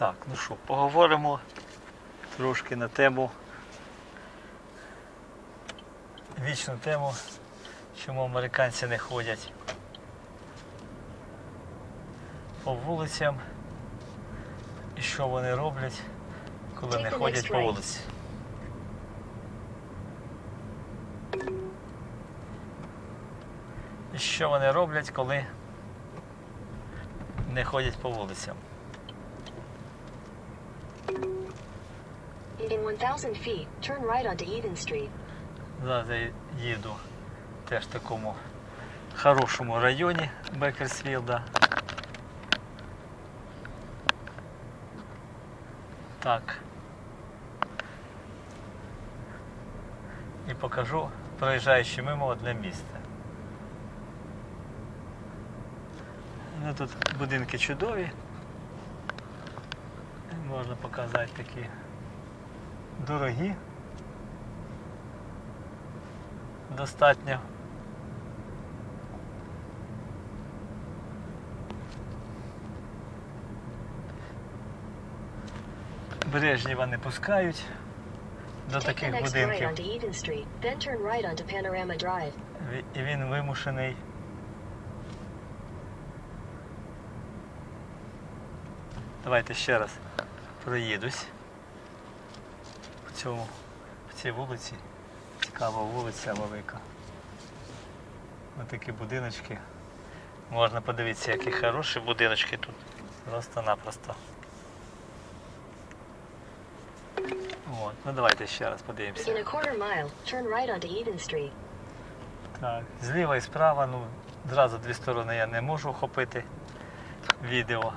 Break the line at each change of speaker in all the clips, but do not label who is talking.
Так, ну що, поговоримо трошки на тему. Вічну тему, чому американці не ходять по вулицям і що вони роблять, коли не ходять по вулиці. І що вони роблять, коли не ходять по вулицям.
In 1,000 feet, turn right onto Eden Street.
Зараз я їду теж в такому хорошому районі Бекерсфілда. Так. І покажу, проїжджаючи мимо одне місце. Ну, тут будинки чудові. Можна показати такі дорогі. достатньо. Брежнєва не пускають до таких будинків. І він вимушений. Давайте ще раз проїдусь цьому, по цій вулиці. Цікава вулиця велика. Ось такі будиночки. Можна подивитися, які хороші будиночки тут. Просто-напросто. От. Ну давайте ще раз подивимося. Так, зліва і справа, ну, зразу дві сторони я не можу охопити відео.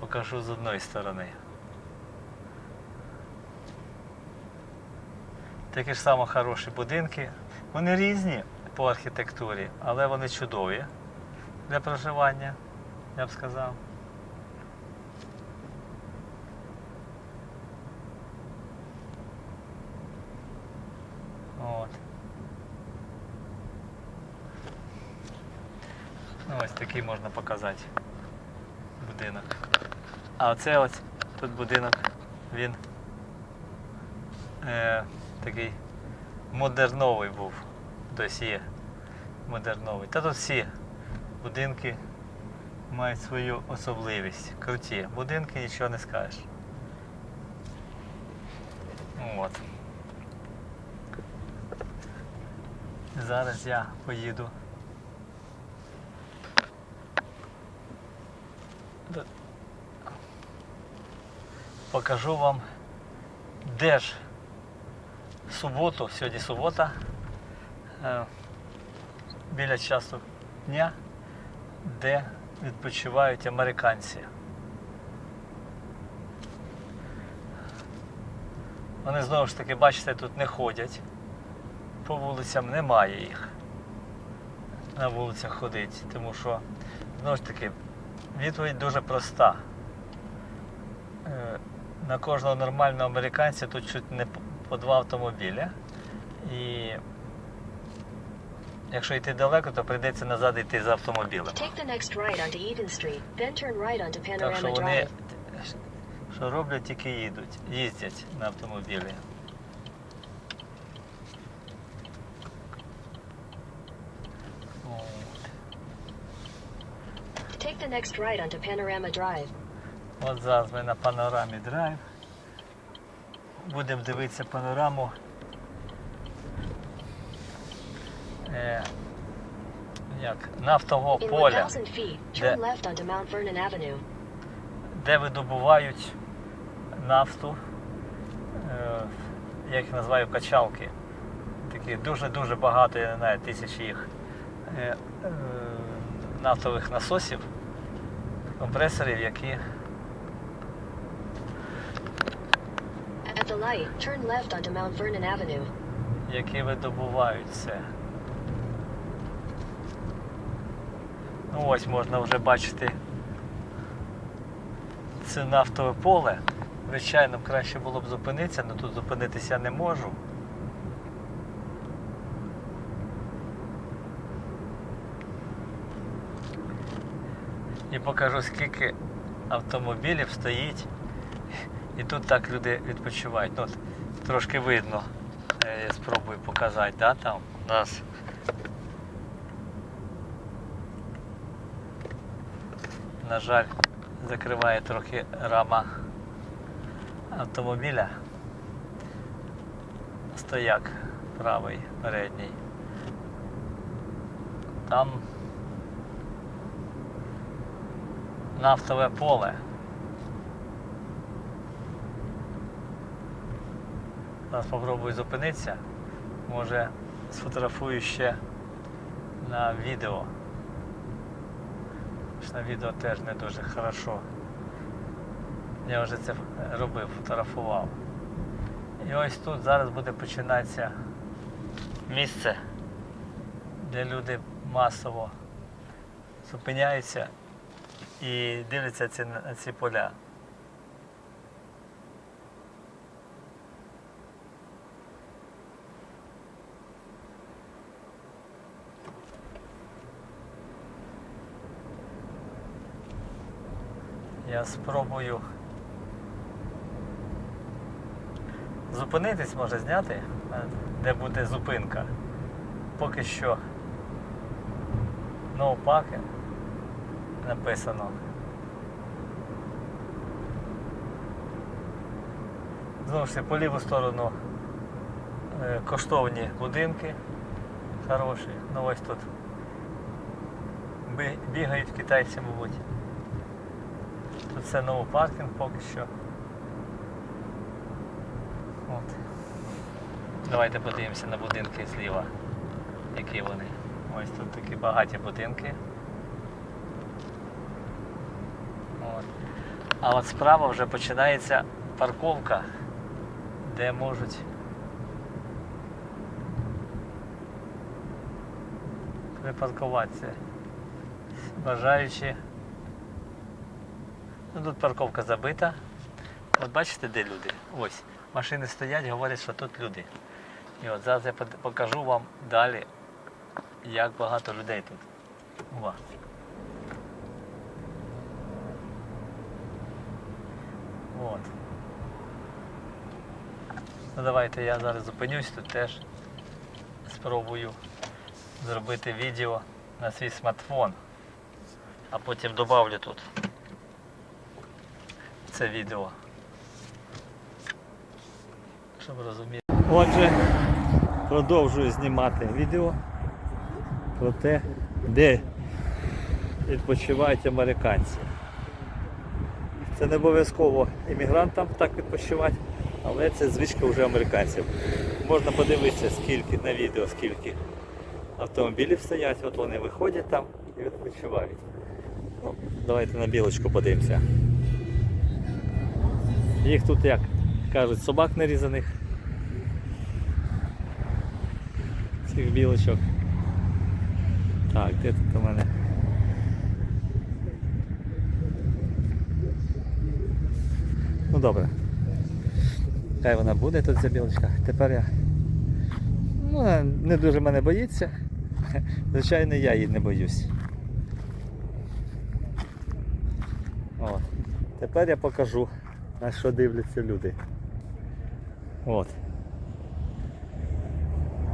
Покажу з одної сторони. Такі ж само хороші будинки. Вони різні по архітектурі, але вони чудові для проживання, я б сказав. От. Ну, ось такий можна показати будинок. А оце ось тут будинок, він е, такий модерновий був. Досі є модерновий. Та тут всі будинки мають свою особливість. Круті. Будинки нічого не скажеш. От. Зараз я поїду Покажу вам, де ж суботу, сьогодні субота, е, біля часу дня, де відпочивають американці. Вони знову ж таки, бачите, тут не ходять. По вулицям немає їх. На вулицях ходить, тому що знову ж таки Відповідь дуже проста. Е, На кожного нормального американця тут чуть не по- два автомобіля. І якщо йти далеко, то прийдеться назад йти з автомобілем. Так що вони що роблять, тільки їдуть, їздять на автомобілі.
Take the next right onto Panorama Drive.
От зараз ми на панорамі драйв. Будемо дивитися панораму. Е, як, нафтого
In
поля,
1,000 feet, turn
Де- де видобувають нафту, е, я їх називаю качалки. Такі дуже-дуже багато, я не знаю, тисячі їх е, е, нафтових насосів, компресорів, які
the light, turn left onto Mount Vernon Avenue.
які видобувають це. Ну ось можна вже бачити це нафтове поле. Звичайно, краще було б зупинитися, але тут зупинитися не можу. І покажу, скільки автомобілів стоїть І тут так люди відпочивають. Ну, от, трошки видно. Е, Я спробую показати, да, там у нас. На жаль, закриває трохи рама автомобіля. Стояк правий, передній. Там нафтове поле. Зараз спробую зупинитися. Може сфотографую ще на відео. На відео теж не дуже хорошо. Я вже це робив, фотографував. І ось тут зараз буде починатися місце, де люди масово зупиняються і дивляться ці, на ці поля. Я спробую зупинитись, може зняти, е, де буде зупинка. Поки що parking написано. Знову ж таки, по ліву сторону е, коштовні будинки хороші. Ну ось тут бігають китайці, мабуть. Це новий паркінг поки що. От. Давайте подивимося на будинки зліва, які вони. Ось тут такі багаті будинки. От. А от справа вже починається парковка, де можуть припаркуватися бажаючі. Ну, тут парковка забита. От бачите, де люди? Ось. Машини стоять, говорять, що тут люди. І от зараз я покажу вам далі, як багато людей тут. Ува. От. Ну давайте я зараз зупинюсь тут теж. Спробую зробити відео на свій смартфон, а потім добавлю тут це відео. Щоб розуміти. Отже, продовжую знімати відео про те, де відпочивають американці. Це не обов'язково іммігрантам так відпочивати, але це звичка вже американців. Можна подивитися, скільки на відео, скільки автомобілів стоять, от вони виходять там і відпочивають. Ну, давайте на білочку подивимося. Їх тут як кажуть, собак нарізаних. Цих білочок. Так, де тут у мене? Ну добре. Хай вона буде тут ця білочка. Тепер я. Ну, не дуже мене боїться. Звичайно, я її не боюсь. От. Тепер я покажу, на що дивляться люди. От.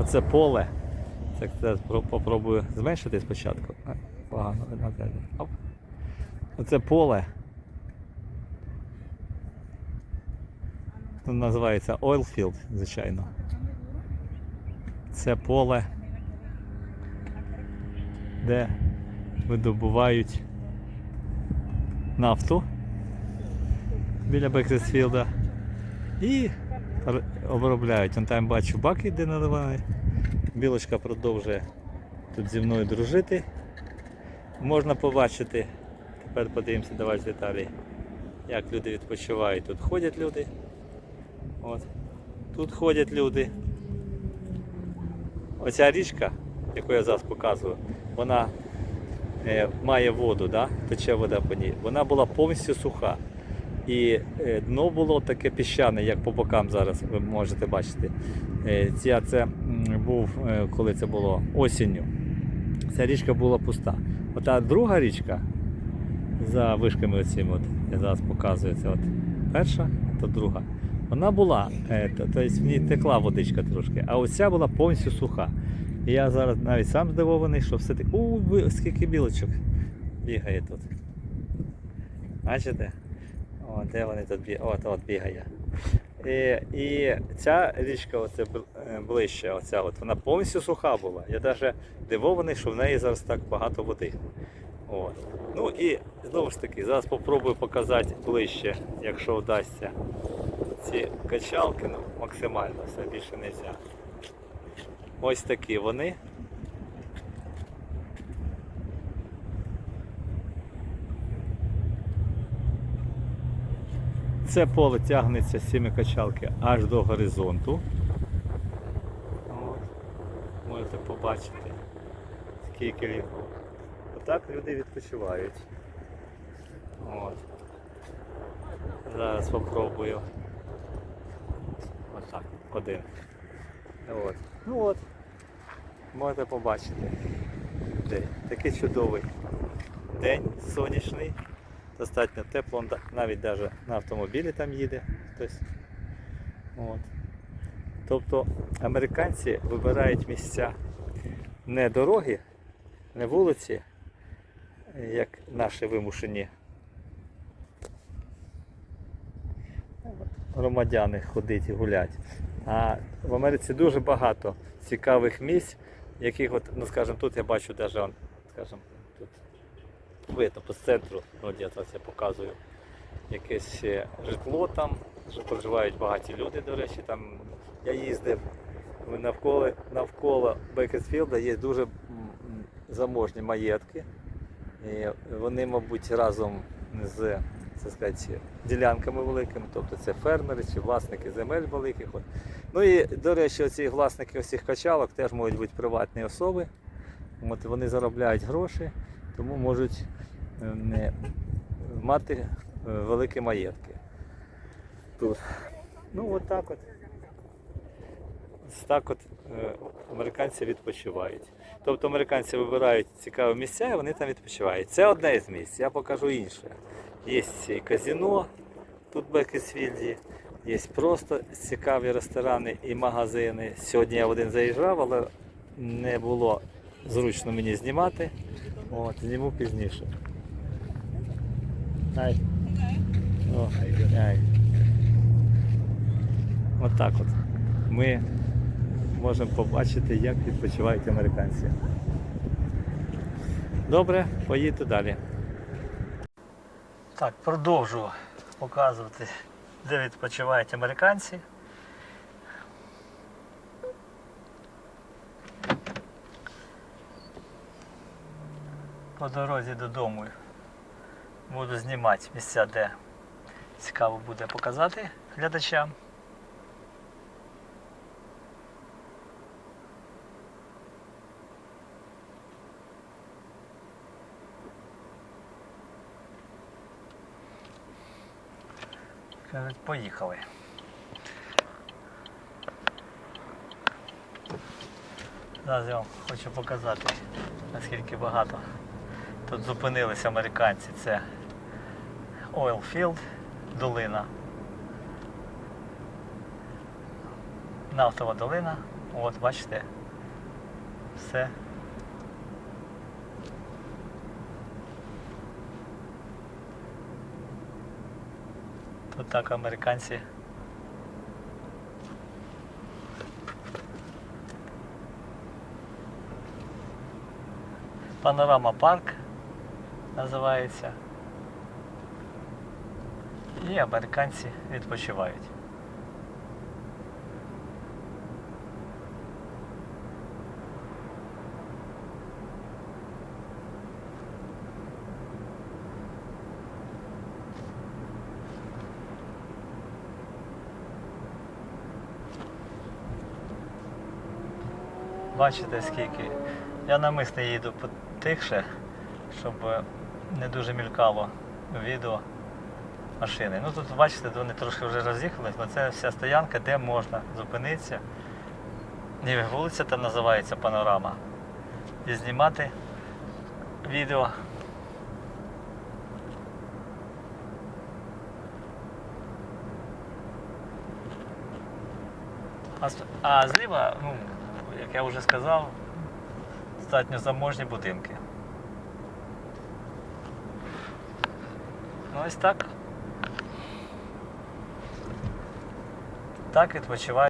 Оце поле. Так зараз попробую зменшити спочатку. Погано. Оп. Оце поле. Тут називається Oilfield, звичайно. Це поле, де видобувають нафту біля Бекресфілда і обробляють. Вон там бачу баки, де наливають. Білочка продовжує тут зі мною дружити. Можна побачити, тепер подивимося, давай деталі, як люди відпочивають. Тут ходять люди. От. Тут ходять люди. Оця річка, яку я зараз показую, вона е, має воду, да? тече вода по ній. Вона була повністю суха. І е, дно було таке піщане, як по бокам зараз ви можете бачити. Е, ця, це був, е, коли це було осінню. Ця річка була пуста. Ота друга річка за вишками оціми, от, я зараз показую, це от перша, то друга. Вона була, тобто в ній текла водичка трошки, а оця була повністю суха. І я зараз навіть сам здивований, що все таки. У, скільки білочок бігає тут. Бачите? О, де вони тут бігають? От, от бігає. І, і ця річка, оце е, ближче, оця от, вона повністю суха була. Я навіть дивований, що в неї зараз так багато води. От. Ну і знову ж таки, зараз спробую показати ближче, якщо вдасться. Ці качалки, ну, максимально, все більше не можна. Ось такі вони. Це поле тягнеться з цими качалки аж до горизонту. От. Можете побачити, скільки їх. Отак люди відпочивають. От. Зараз спробую. Отак, один. От. Ну от. Можете побачити. День. Такий чудовий день сонячний. Достатньо тепло, навіть даже на автомобілі там їде хтось. От. Тобто американці вибирають місця не дороги, не вулиці, як наші вимушені громадяни ходить і гулять. А в Америці дуже багато цікавих місць, яких, от, ну скажімо, тут я бачу навіть, скажімо, видно по центру, от я це показую, якесь житло там, що проживають багаті люди, до речі, там я їздив навколо, навколо Бекерсфілда є дуже заможні маєтки. І вони, мабуть, разом з це сказати, ділянками великими, тобто це фермери чи власники земель великих. Ну і, до речі, оці власники усіх качалок теж можуть бути приватні особи. От, вони заробляють гроші, тому можуть е, не мати е, великі маєтки. Тут. Ну от так от. Так от е, американці відпочивають. Тобто американці вибирають цікаві місця і вони там відпочивають. Це одне із місць, я покажу інше. Є і казино тут в Бекесфілді, є просто цікаві ресторани і магазини. Сьогодні я в один заїжджав, але не було зручно мені знімати. От, зніму пізніше. Ай. О, ай. От так от. Ми можемо побачити, як відпочивають американці. Добре, поїду далі. Так, продовжу показувати, де відпочивають американці. По дорозі додому буду знімати місця, де цікаво буде показати глядачам. Кажуть, поїхали. Зараз я вам хочу показати, наскільки багато тут зупинилися американці. Це Oilfield, долина. Нафтова долина. От, бачите, все. Тут так американці. Панорама парк називається. І американці відпочивають. Бачите скільки. Я намисне їду потихше, щоб не дуже мількало відео машини. Ну Тут, бачите, вони трошки вже роз'їхались, але це вся стоянка, де можна зупинитися. І вулиця там називається Панорама. І знімати відео. А, а зліва, ну, як я вже сказав, достатньо заможні будинки. Ну ось так. Так відпочивають.